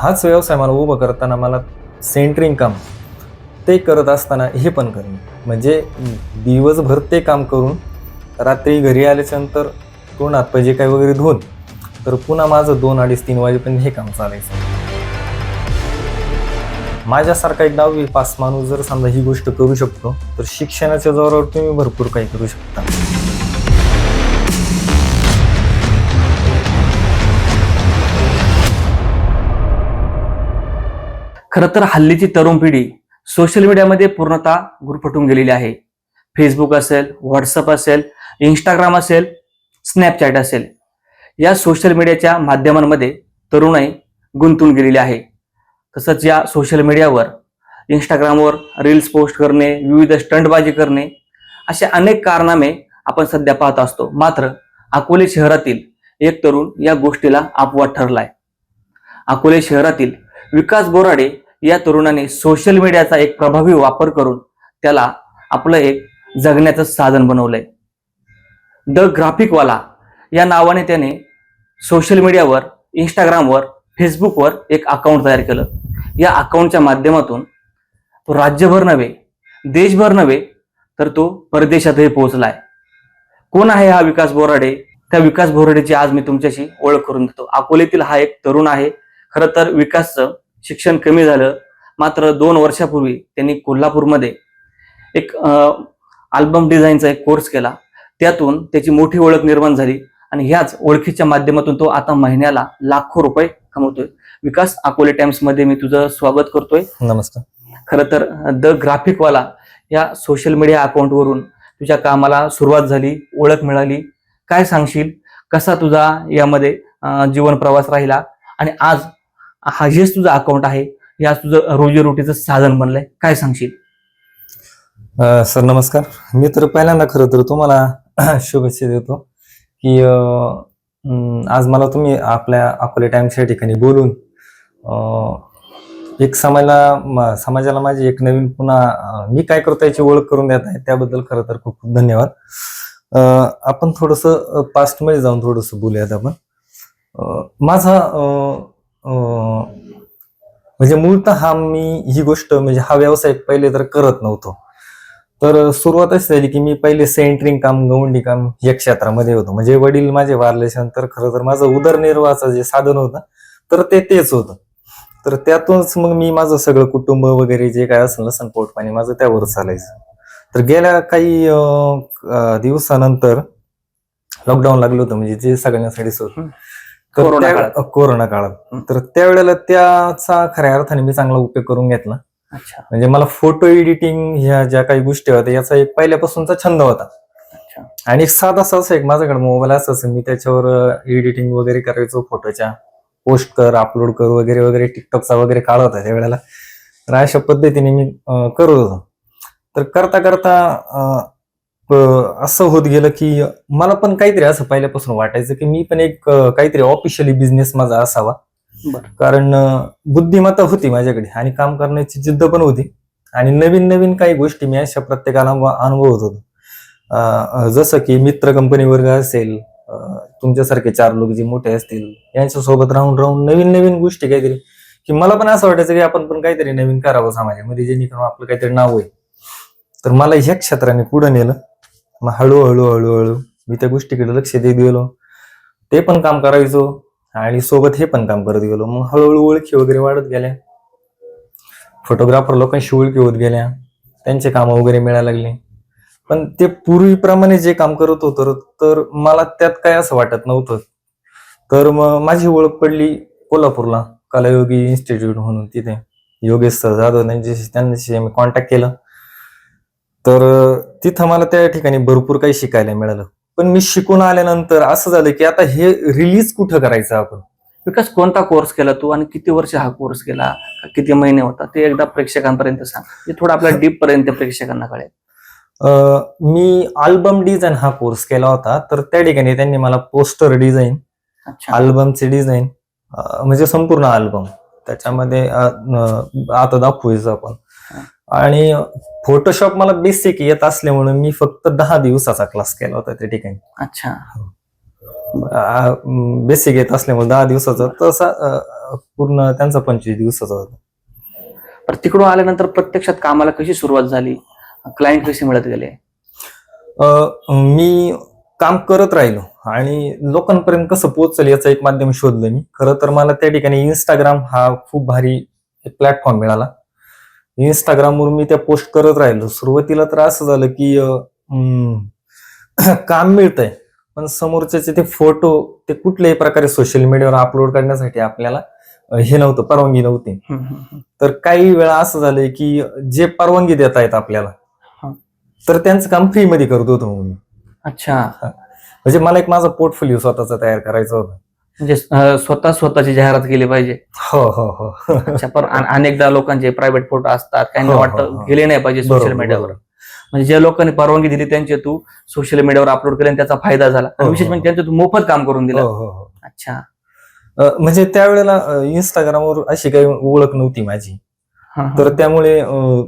हाच व्यवसाय मला उभं करताना मला सेंटरिंग काम ते करत असताना हे पण करणं म्हणजे दिवसभर ते काम करून रात्री घरी आल्याच्यानंतर तोंड हातपाय जे काही वगैरे धुवून तर पुन्हा माझं दोन अडीच तीन वाजेपर्यंत हे काम चालायचं. माझ्यासारखा एक दहावी पास माणूस जर समजा ही गोष्ट करू शकतो तर शिक्षणाच्या जोरावर तुम्ही भरपूर काही करू शकता. खरं तर हल्लीची तरुण पिढी सोशल मीडियामध्ये पूर्णतः गुरफटून गेलेली आहे. फेसबुक असेल व्हॉट्सअप असेल इंस्टाग्राम असेल स्नॅपचॅट असेल. या सोशल मीडियाच्या माध्यमांमध्ये तरुणाई गुंतून गेलेली आहे. तसंच या सोशल मीडियावर इंस्टाग्रामवर रील्स पोस्ट करणे विविध स्टंटबाजी करणे असे अनेक कारनामे आपण सध्या पाहत असतो. मात्र अकोले शहरातील एक तरुण या गोष्टीला अपवाद ठरलाय. अकोले शहरातील विकास बोराडे या तरुणाने सोशल मीडियाचा एक प्रभावी वापर करून त्याला आपलं एक जगण्याचं साधन बनवलंय. द ग्राफिकवाला या नावाने त्याने सोशल मीडियावर इंस्टाग्रामवर फेसबुकवर एक अकाउंट तयार केलं. या अकाउंटच्या माध्यमातून तो राज्यभर नव्हे देशभर नव्हे तर तो परदेशातही पोहोचलाय. कोण आहे हा विकास बोराडे? त्या विकास बोराडेची आज मी तुमच्याशी ओळख करून देतो. अकोलेतील हा एक तरुण आहे खरं तर विकासचं शिक्षण कमी झालं. मात्र दोन वर्षापूर्वी त्यांनी कोल्हापूरमध्ये एक अल्बम डिझाईनचा एक कोर्स केला. त्यातून त्याची मोठी ओळख निर्माण झाली आणि ह्याच ओळखीच्या माध्यमातून तो आता महिन्याला लाखो रुपये कमवतोय. विकास अकोले टाइम्समध्ये मी तुझं स्वागत करतोय. नमस्कार. खरं तर द ग्राफिकवाला या सोशल मीडिया अकाउंटवरून तुझ्या कामाला सुरुवात झाली ओळख मिळाली. काय सांगशील? कसा तुझा यामध्ये जीवन प्रवास राहिला? आणि आज हा हेच तुझं अकाउंट आहे. या तुझं रोजीरोटीचं साधन बनलंय. काय सांगशील? सर नमस्कार. मी तर पहिल्यांदा खरं तर तुम्हाला शुभेच्छा देतो की आज मला तुम्ही आपल्या अकोले टाइम्सच्या ठिकाणी बोलून एक समाजाला म- समाजाला माझी एक नवीन पुन्हा मी काय करतो याची ओळख करून देत आहे त्याबद्दल खरं तर खूप खूप धन्यवाद. आपण थोडस पास्टमध्ये जाऊन थोडस बोलूयात आपण. माझा म्हणजे मूळतः हा मी ही गोष्ट म्हणजे हा व्यवसाय पहिले तर करत नव्हतो. तर सुरुवात अशी झाली की मी पहिले सेंटरिंग काम गवंडी काम या क्षेत्रामध्ये होतो. म्हणजे वडील माझे वारल्याच्यानंतर खरं तर माझं उदरनिर्वाहाचं जे साधन होतं तर ते तेच होतं. तर त्यातूनच मग मी माझं सगळं कुटुंब वगैरे जे काय असेल ना पोटपाणी माझं त्यावर चालायचं. तर गेल्या काही दिवसानंतर लॉकडाऊन लागलं होतं म्हणजे जे सगळ्यांसाठी होतं कोरोना काळात. कोरोना काळात. तर त्यावेळेला त्याचा खऱ्या अर्थाने मी चांगला उपयोग करून घेतला. अच्छा. म्हणजे मला फोटो एडिटिंग ह्या ज्या काही गोष्टी होत्या याचा एक पहिल्यापासूनचा छंद होता. आणि एक साधा असा एक माझ्याकडे मोबाईल असायचं मी त्याच्यावर एडिटिंग वगैरे करायचो फोटोच्या पोस्ट कर अपलोड कर वगैरे वगैरे टिकटॉकचा वगैरे काळ होता त्यावेळेला. तर अशा पद्धतीने मी करत होतो. तर करता करता असं होत गेलं की मला पण काहीतरी असं पहिल्यापासून वाटायचं की मी पण एक काहीतरी ऑफिशियली बिझनेस माझा असावा. कारण बुद्धिमत्ता होती माझ्याकडे आणि काम करण्याची जिद्द पण होती. आणि नवीन नवीन काही गोष्टी मी अशा प्रत्येकाला अनुभव- अनुभवत होतो. जसं की मित्र कंपनी वर्ग असेल तुमच्यासारखे चार लोक जे मोठे असतील यांच्या सोबत राहून राहून नवीन नवीन गोष्टी काहीतरी. की मला पण असं वाटायचं की आपण पण काहीतरी नवीन करावं समाजामध्ये जेणेकरून आपलं काहीतरी नाव होईल. तर मला ह्या क्षेत्राने पुढे नेलं. मग हळूहळू हळूहळू मी त्या गोष्टीकडे लक्ष देत गेलो. ते पण काम करायचो आणि सोबत हे पण काम करत गेलो. मग हळूहळू ओळखी वगैरे वाढत गेल्या. फोटोग्राफर लोकांशी ओळखी होत गेल्या. त्यांचे काम वगैरे मिळायला लागले. पण ते पूर्वीप्रमाणे जे काम करत होतं तर मला त्यात काय असं वाटत नव्हतं. तर मग माझी ओळख पडली कोल्हापूरला कलायोगी इन्स्टिट्यूट म्हणून तिथे. योगेश सर जाधव त्यांच्याशी त्यांच्याशी मी कॉन्टॅक्ट केलं. तर तिथं मला त्या ठिकाणी भरपूर काही शिकायला मिळालं. पण मी शिकून आल्यानंतर असं झालं की आता हे रिलीज कुठं करायचं आपण? विकास कोणता कोर्स केला तू आणि किती वर्ष हा कोर्स केला? किती महिने होता? ते एकदा प्रेक्षकांपर्यंत सांग. हे थोडं आपल्या डीप पर्यंत प्रेक्षकांना कळेल. मी अल्बम डिझाईन हा कोर्स केला होता. तर त्या ठिकाणी त्यांनी मला पोस्टर डिझाईन अच्छा. अल्बमचे डिझाईन म्हणजे संपूर्ण अल्बम त्याच्यामध्ये आता दाखवायचं आपण. आणि फोटोशॉप मला बेसिक येत असल्यामुळे मी फक्त दहा दिवसाचा क्लास केला होता त्या ठिकाणी. अच्छा. बेसिक येत असल्यामुळे दहा दिवसाचा. तसा पूर्ण त्यांचा पंचवीस दिवसाचा होता. पण तिकडून आल्यानंतर प्रत्यक्षात कामाला कशी सुरुवात झाली? क्लायंट कसे मिळत गेले? मी काम करत राहिलो आणि लोकांपर्यंत कसं पोहोचल याचं एक माध्यम शोधलं मी. खरं तर मला त्या ठिकाणी इंस्टाग्राम हा खूप भारी एक प्लॅटफॉर्म मिळाला. इंस्टाग्रामवर मी त्या पोस्ट करत राहिलो. सुरुवातीला तर असं झालं की काम मिळतंय. पण समोरच्याचे ते फोटो ते कुठल्याही प्रकारे सोशल मीडियावर अपलोड करण्यासाठी आपल्याला हे नव्हतं परवानगी नव्हती. तर काही वेळा असं झालंय की जे परवानगी देत आहेत आपल्याला. तर त्यांचं काम फ्री मध्ये करत होतो मी अच्छा. म्हणजे मला एक माझा पोर्टफोलिओ स्वतःचा तयार करायचा होता. म्हणजे स्वतः स्वतःची जाहिरात केली पाहिजे. हो हो हो. अच्छा पण अन- अनेकदा लोकांचे प्रायव्हेट फोटो असतात काही हो, हो, वाटतं हो. गेले नाही पाहिजे सोशल बरोबर, मीडियावर बरोबर. म्हणजे ज्या लोकांनी परवानगी दिली त्यांचे तू सोशल मीडियावर अपलोड केले आणि त्याचा फायदा झाला. आणि हो, विशेष हो. म्हणजे त्यांचं तू मोफत काम करून हो दिलं. हो हो अच्छा. अ, म्हणजे त्यावेळेला अ, इंस्टाग्रामवर अशी काही ओळख नव्हती माझी. हा, हा. तर त्यामुळे अ,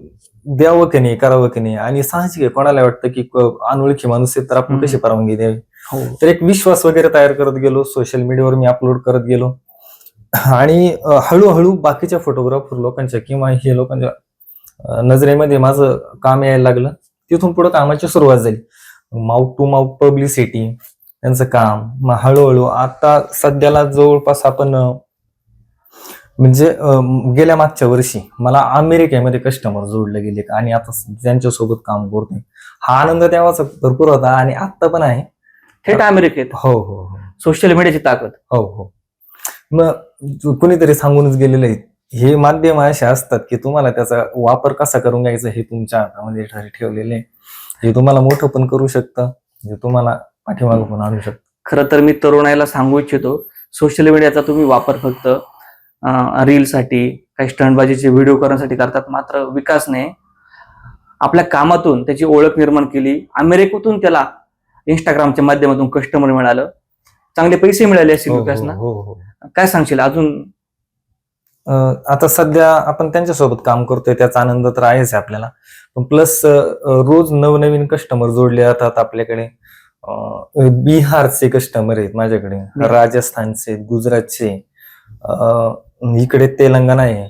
द्यावं की नाही करावं की नाही? आणि साहजिक आहे. कोणाला वाटतं की क- अनोळखी माणूस आहे तर आपण हम्म. कशी परवानगी द्यावी? हो हो. तर एक विश्वास वगैरे तयार करत गेलो सोशल मीडियावर मी अपलोड करत गेलो. आणि हळूहळू बाकीच्या फोटोग्राफर लोकांच्या किंवा हे लोकांच्या नजरेमध्ये माझं काम यायला लागलं. तिथून पुढे कामाची सुरुवात झाली. माउथ टू माउथ पब्लिसिटी त्यांचं काम. मग हळूहळू आता सध्याला जवळपास आपण म्हणजे गेल्या मागच्या वर्षी मला अमेरिकेमध्ये कस्टमर जोडले गेले. आणि आता त्यांच्यासोबत काम करतोय. हा आनंद तेव्हाच भरपूर होता आणि आता पण आहे. थेट अमेरिकेत. हो हो हो. सोशल मीडियाची ताकद. हो हो. मग कुणीतरी सांगूनच गेलेलं आहे हे माध्यम असे असतात की तुम्हाला त्याचा वापर कसा करून घ्यायचा हे तुमच्या हातामध्ये ठेवलेले आहे. हे तुम्हाला मोठं पण करू शकतं हे तुम्हाला पाठीमागं पण आणू शकतं. खरं तर मी तरुणाईला सांगू इच्छितो सोशल मीडियाचा तुम्ही वापर फक्त रीलसाठी काही स्टंटबाजीचे व्हिडिओ करण्यासाठी करतात मात्र विकासने आपल्या कामातून त्याची ओळख निर्माण केली अमेरिकेतून त्याला इंस्टाग्रामच्या माध्यमातून कस्टमर मिळालं. चांगले पैसे मिळाले असतील हो, विकासना. हो, हो, हो. काय सांगशील अजून? आता सध्या आपण त्यांच्यासोबत काम करतोय त्याचा आनंद तर आहेच आहे आपल्याला. पण प्लस रोज नवनवीन कस्टमर जोडले जातात आपल्याकडे. बिहारचे कस्टमर आहेत माझ्याकडे. राजस्थानचे गुजरातचे इकडे तेलंगणा आहे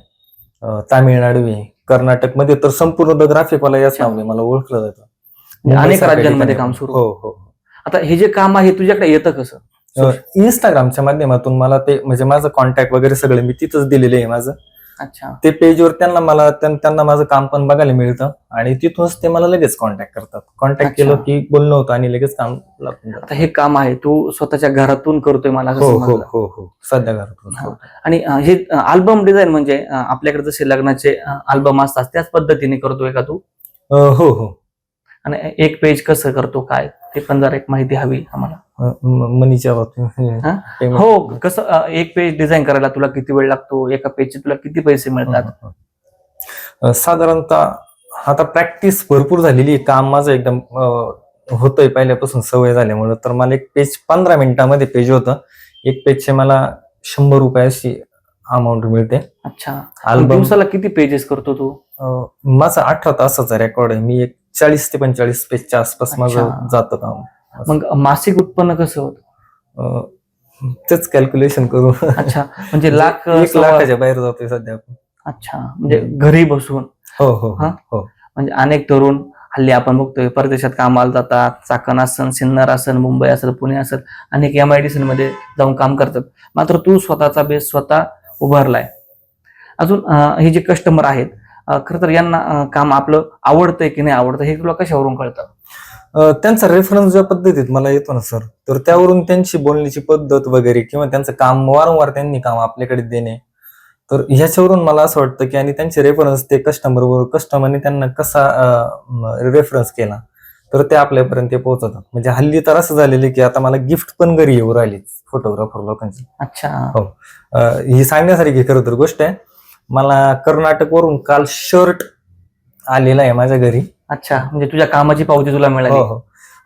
तामिळनाडू आहे कर्नाटकमध्ये तर संपूर्ण ग्राफिकवाला याच. नावाने मला ओळखलं जातं. अनेक राज्यांमध्ये. काम सुरू. हो हो. आता हे जे काम आहे तुझ्याकडे येतं कसं? इंस्टाग्रामच्या माध्यमातून मला ते म्हणजे माझं कॉन्टॅक्ट वगैरे सगळं मी तिथंच दिलेलं आहे माझं. अच्छा. ते पेजवर त्यांना मला त्यां- त्यांना माझं काम पण बघायला मिळतं आणि तिथूनच ते मला लगेच कॉन्टॅक्ट करतात. कॉन्टॅक्ट. केलं की बोलणं होतं आणि लगेच काम. आता हे काम आहे तू स्वतःच्या घरातून करतोय मला हो हो हो हो. सध्या घरातून हा. आणि हे अल्बम डिझाईन म्हणजे आपल्याकडे जसे लग्नाचे अल्बम असतात त्याच पद्धतीने करतोय का तू? हो हो. आणि एक पेज कसं करतो काय ते पण जरा एक माहिती हवी आम्हाला. मनीच्या बाबतीत हा? हो कसं एक पेज डिझाईन करायला तुला किती वेळ लागतो? एका पेजचे तुला किती पैसे मिळतात? साधारणतः आता प्रॅक्टिस भरपूर झालेली आहे. काम माझं एकदम होतंय. पहिल्यापासून सवय झाल्यामुळे. तर मला एक पेज पंधरा मिनिटामध्ये पेज होतं. एक पेजचे मला शंभर रुपये अशी अमाऊंट मिळते. अच्छा. अल्बम दिवसाला किती पेजेस करतो तू? माझं अठरा तासाचा रेकॉर्ड आहे. मी एक चाळीस ते पंचेचाळीस पेजच्या आसपास माझं. जातं काम. मग मासिक उत्पन्न कसं होत? तेच कॅल्क्युलेशन करू अच्छा म्हणजे लाख एक लाखाच्या बाहेर जातोय सध्या आपण. अच्छा म्हणजे घरी बसून. हो हो हा? हो? म्हणजे अनेक तरुण हल्ली आपण बघतोय परदेशात कामाला जातात चाकण असन सिन्नर असेल मुंबई असेल पुणे असेल अनेक एम आय डी सी मध्ये जाऊन काम करतात. मात्र तू स्वतःचा बेस स्वतः उभारलाय. अजून हे जे कस्टमर आहेत खरं तर यांना काम आपलं आवडतंय की नाही आवडतं हे तुला कशावरून कळतं? त्यांचा रेफरन्स ज्या पद्धतीत मला येतो ना सर तर त्यावरून त्यांची बोलण्याची पद्धत वगैरे किंवा त्यांचं काम वारंवार त्यांनी काम आपल्याकडे देणे. तर ह्याच्यावरून मला असं वाटतं की आणि त्यांचे रेफरन्स ते कस्टमर वर कस्टमरने त्यांना कसा रेफरन्स केला तर ते आपल्यापर्यंत ते पोहोचवतात. म्हणजे हल्ली तर असं झालेलं की आता मला गिफ्ट पण घरी येऊ राहिली फोटोग्राफर लोकांची. अच्छा. अं, ही सांगण्यासारखी खरं तर गोष्ट आहे. मला कर्नाटक वरून काल शर्ट आलेला आहे माझ्या घरी. अच्छा म्हणजे तुझ्या कामाची पावती तुला हो मिळाली. हो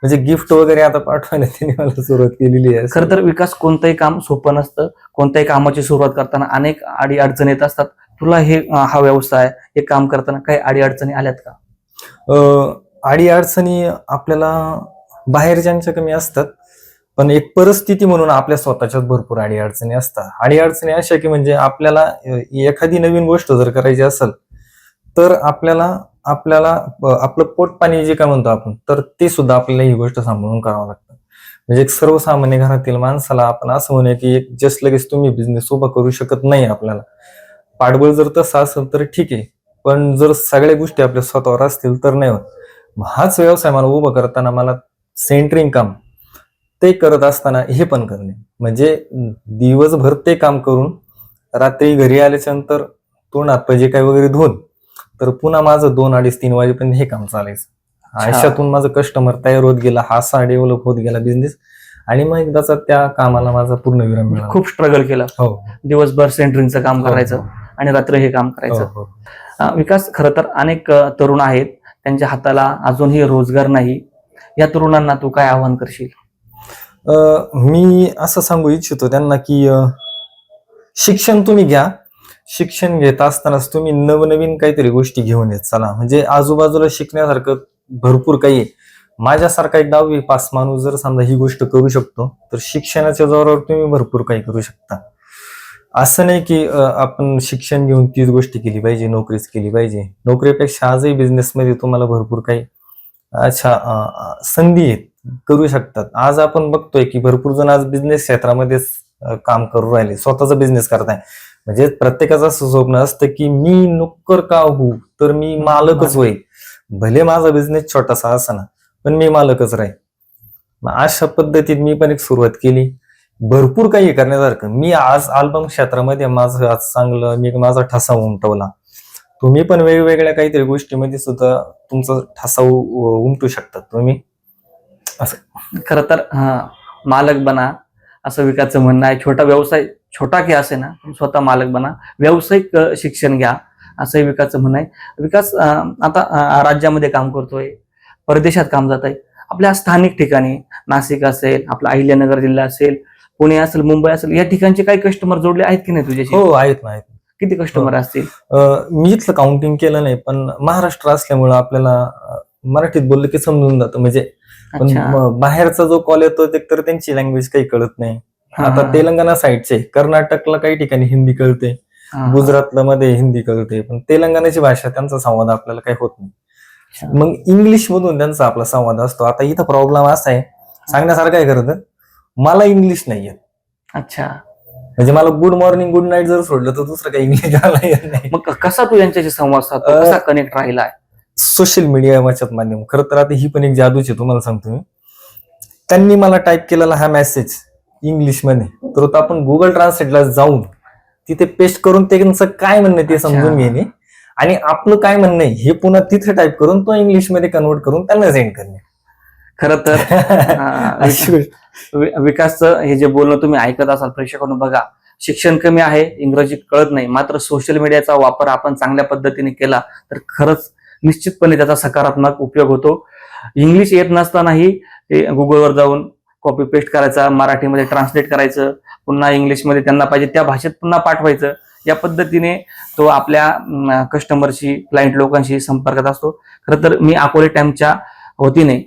म्हणजे गिफ्ट वगैरे आता पाठवायला त्यांनी मला सुरुवात केलेली आहे. खरं तर विकास कोणतंही काम सोपं नसतं. कोणत्याही कामाची सुरुवात करताना अनेक अडी अडचणी येत असतात. तुला हे हा व्यवसाय हे काम करताना काही अडी अडचणी आल्यात का? अडी अडचणी आपल्याला बाहेरच्यांच्या कमी असतात. पण एक परिस्थिती म्हणून आपल्या स्वतःच्याच भरपूर अडीअडचणी असतात. अडीअडचणी अशा की म्हणजे आपल्याला एखादी नवीन गोष्ट जर करायची असेल तर आपल्याला आपल्याला आपलं पोट पाणी जे काय म्हणतो आपण तर ते सुद्धा आपल्याला ही गोष्ट सांभाळून करावं लागतं. म्हणजे एक सर्वसामान्य घरातील माणसाला आपण असं म्हणूया की एक जस्ट लगेच तुम्ही बिझनेस उभा करू शकत नाही आपल्याला. पाठबळ जर तसं असेल तर ठीक आहे पण जर सगळ्या गोष्टी आपल्या स्वतःवर असतील तर नाही होत. हाच व्यवसाय मला उभा करताना मला सेंटरिंग काम ते करत असताना हे पण करणे. म्हणजे दिवसभर ते काम करून रात्री घरी आल्याच्यानंतर तोंड हातपाय काय वगैरे धुवून तर पुन्हा माझं दोन अडीच तीन वाजेपर्यंत हे काम चालायचं. आयुष्यातून माझं कस्टमर तयार होत गेला हा असा डेव्हलप होत गेला बिझनेस आणि मग एकदाचा त्या कामाला माझा पूर्ण विराम मिळाला. खूप स्ट्रगल केलं. हो. दिवसभर सेंटरिंगचं काम हो, करायचं आणि रात्र हे काम करायचं. हो, हो. विकास खरं तर अनेक तरुण आहेत. त्यांच्या हाताला अजूनही रोजगार नाही. या तरुणांना तू काय आवाहन करशील? मी असं सांगू इच्छितो त्यांना की शिक्षण तुम्ही घ्या. शिक्षण घेत असतानाच तुम्ही नवनवीन काहीतरी गोष्टी घेऊन येत चला. म्हणजे आजूबाजूला शिकण्यासारखं भरपूर काही आहे. माझ्यासारखा एक दहावी पास माणूस जर समजा ही गोष्ट करू शकतो तर शिक्षणाच्या जोरावर तुम्ही भरपूर काही करू शकता. असं नाही की आपण शिक्षण घेऊन तीच गोष्टी केली पाहिजे नोकरीच केली पाहिजे. नोकरीपेक्षा आजही बिझनेसमध्ये तुम्हाला भरपूर काही अच्छा संधी आहेत. करू शकतात. आज आपण बघतोय की भरपूर जण आज बिझनेस क्षेत्रामध्येच काम करू राहिले. स्वतःचा बिझनेस करताय म्हणजे प्रत्येकाचं असं स्वप्न असतं की मी नोकर का होऊ? तर मी मालकच होईल. भले माझा बिझनेस छोटासा असा ना पण मी मालकच राहील. अशा पद्धतीत मी पण एक सुरुवात केली. भरपूर काही करण्यासारखं. मी आज अल्बम क्षेत्रामध्ये माझं आज चांगलं मी माझा ठसा उमटवला. तुम्ही पण वेगवेगळ्या काहीतरी गोष्टीमध्ये सुद्धा तुमचा ठसा उमटू शकतात तुम्ही खरं तर मालक बना असं विकासचं म्हणणं आहे. छोटा व्यवसाय छोटा की असे ना स्वतः मालक बना. व्यावसायिक शिक्षण घ्या असंही विकासचं म्हणणं आहे. विकास आता राज्यामध्ये काम करतोय परदेशात काम जात आहे आपल्या स्थानिक ठिकाणी नाशिक असेल आपला अहिल्यानगर जिल्हा असेल पुणे असेल मुंबई असेल या ठिकाणचे काही कस्टमर जोडले आहेत की नाही तुझ्याशी? हो आहेत ना आहेत. किती कस्टमर असतील? अं, मी इथलं काउंटिंग केलं नाही पण महाराष्ट्र असल्यामुळं आपल्याला मराठीत बोललं की समजून जातं. म्हणजे पण अच्छा. बाहेरचा जो कॉल येतो ते तर त्यांची लँग्वेज काही कळत नाही. आता तेलंगणा साईडचे कर्नाटकला काही ठिकाणी हिंदी कळते. हा. गुजरातला मध्ये हिंदी कळते. पण तेलंगणाची भाषा त्यांचा संवाद आपल्याला काही होत नाही. अच्छा. मग इंग्लिश मधून त्यांचा आपला संवाद असतो. आता इथं प्रॉब्लेम असा आहे. सांगण्यासारखं आहे खरं तर. मला इंग्लिश नाही येत. अच्छा. म्हणजे मला गुड मॉर्निंग गुड नाईट जर सोडलं तर दुसरं काही इंग्लिश मला येत नाही. मग कसा तू यांच्याशी संवाद साधतो? अ, कसा कनेक्ट राहिलाय? सोशल मीडिया वाचत माध्यम. खरं तर आता ही पण एक जादूच आहे तुम्हाला सांगतो मी. त्यांनी मला टाईप केलेला हा मेसेज इंग्लिशमध्ये तर तो आपण गुगल ट्रान्सलेटला जाऊन तिथे पेस्ट करून त्यांचं काय म्हणणं ते. समजून घेणे. आणि आपलं काय म्हणणं आहे हे पुन्हा तिथे टाईप करून तो इंग्लिशमध्ये कन्वर्ट करून त्यांना सेंड करणे. खरं तर विकासचं हे जे बोलणं तुम्ही ऐकत असाल प्रेक्षकांनो बघा शिक्षण कमी आहे इंग्रजी कळत नाही मात्र सोशल मीडियाचा वापर आपण चांगल्या पद्धतीने केला तर खरंच निश्चितपणे त्याचा सकारात्मक उपयोग होतो. इंग्लिश येत नसतानाही ते गुगलवर जाऊन कॉपी पेस्ट करायचा मराठीमध्ये ट्रान्सलेट करायचं पुन्हा इंग्लिशमध्ये त्यांना पाहिजे त्या भाषेत पुन्हा पाठवायचं. या पद्धतीने तो आपल्या कस्टमरशी क्लायंट लोकांशी संपर्कात असतो. खरं तर मी अकोले टाइमच्या वतीने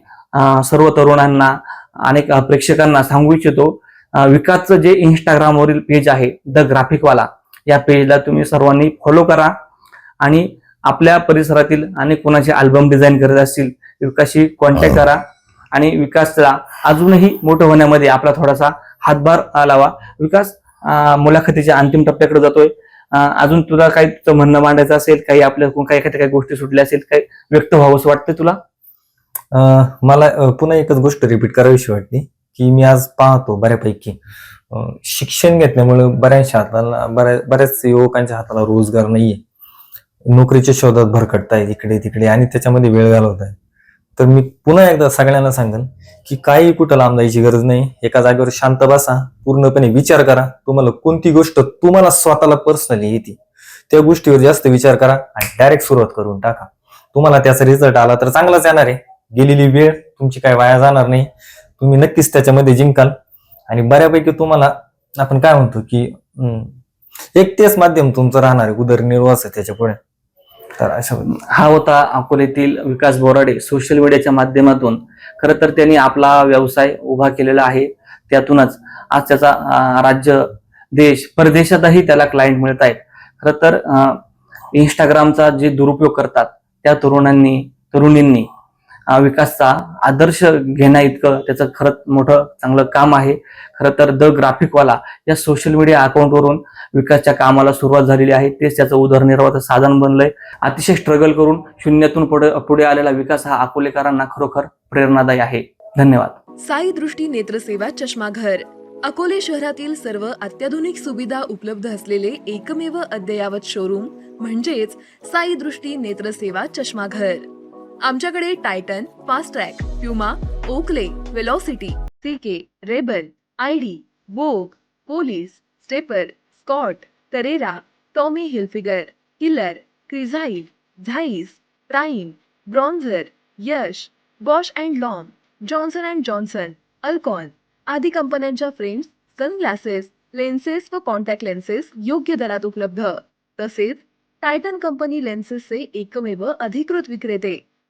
सर्व तरुणांना अनेक प्रेक्षकांना सांगू इच्छितो विकासचं जे इंस्टाग्रामवरील पेज आहे द ग्राफिकवाला या पेजला तुम्ही सर्वांनी फॉलो करा. आणि आपल्या परिसरातील अनेक कोणाचे अल्बम डिझाईन करत असतील विकासशी कॉन्टॅक्ट करा आणि विकासला अजूनही मोठं होण्यामध्ये आपला थोडासा हातभार लावा. विकास मुलाखतीच्या अंतिम टप्प्याकडे जातोय. अजून तुला काही तुझं म्हणणं मांडायचं असेल काही आपल्या काही काही काही गोष्टी सुटल्या असेल काही व्यक्त व्हावं वाटतं तुला? मला पुन्हा एकच गोष्ट रिपीट करावीशी वाटली की मी आज पाहतो बऱ्यापैकी. शिक्षण घेतल्यामुळे बऱ्याचशा हाताला बऱ्या बऱ्याच युवकांच्या हाताला रोजगार नाहीये. नोकरीच्या शोधात भरकटताय इकडे तिकडे आणि त्याच्यामध्ये वेळ घालवत आहे तर मी पुन्हा एकदा सगळ्यांना सांगेन की काही कुठं लांब जायची गरज नाही. एका जागेवर शांत बसा पूर्णपणे विचार करा. तुम्हाला कोणती गोष्ट तुम्हाला स्वतःला पर्सनली येते त्या गोष्टीवर जास्त विचार करा आणि डायरेक्ट सुरुवात करून टाका. तुम्हाला त्याचा रिझल्ट आला तर चांगलाच येणार आहे. गेलेली वेळ तुमची काय वाया जाणार नाही. तुम्ही नक्कीच त्याच्यामध्ये जिंकाल. आणि बऱ्यापैकी तुम्हाला आपण काय म्हणतो की एक तेच माध्यम तुमचं राहणार आहे. उदरनिर्वाहाचं त्याच्या पुढे. तर अशा हा होता अकोल्यातील विकास बोराडे सोशल मीडियाच्या माध्यमातून. खरं तर त्यांनी आपला व्यवसाय उभा केलेला आहे. त्यातूनच आज त्याचा राज्य देश परदेशातही त्याला क्लायंट मिळत आहेत. खरं तर इंस्टाग्रामचा जे दुरुपयोग करतात त्या तरुणांनी तरुणींनी विकासचा आदर्श घेण्या इतकं त्याचं खरंच मोठं चांगलं काम आहे. खरं तर द ग्राफिकवाला या सोशल मीडिया अकाउंटवरून विकासच्या कामाला सुरुवात झालेली आहे. तेच त्याचं उदरनिर्वाहाचं साधन बनलंय. अतिशय स्ट्रगल करून शून्यातून पुढे पुढे आलेला विकास हा अकोलेकरांना खरोखर प्रेरणादायी आहे. धन्यवाद. साई दृष्टी नेत्रसेवा चष्माघर. अकोले शहरातील सर्व अत्याधुनिक सुविधा उपलब्ध असलेले एकमेव अद्ययावत शोरूम म्हणजेच साई दृष्टी नेत्रसेवा चष्माघर. आमच्याकडे Titan Fastrack Puma Oakley Velocity CK Rebel ID Vogue Police Stepper Scott तरेरा Tommy Hilfiger Killer Crizal Zeiss Prime bronzer Yash Bausch and Lomb Johnson and Johnson Alcon आदी कंपन्यांच्या फ्रेम्स सनग्लासेस लेन्सेस व contact lenses योग्य दरात उपलब्ध. तसेच Titan company लेन्सेसचे एकमेव अधिकृत विक्रेते.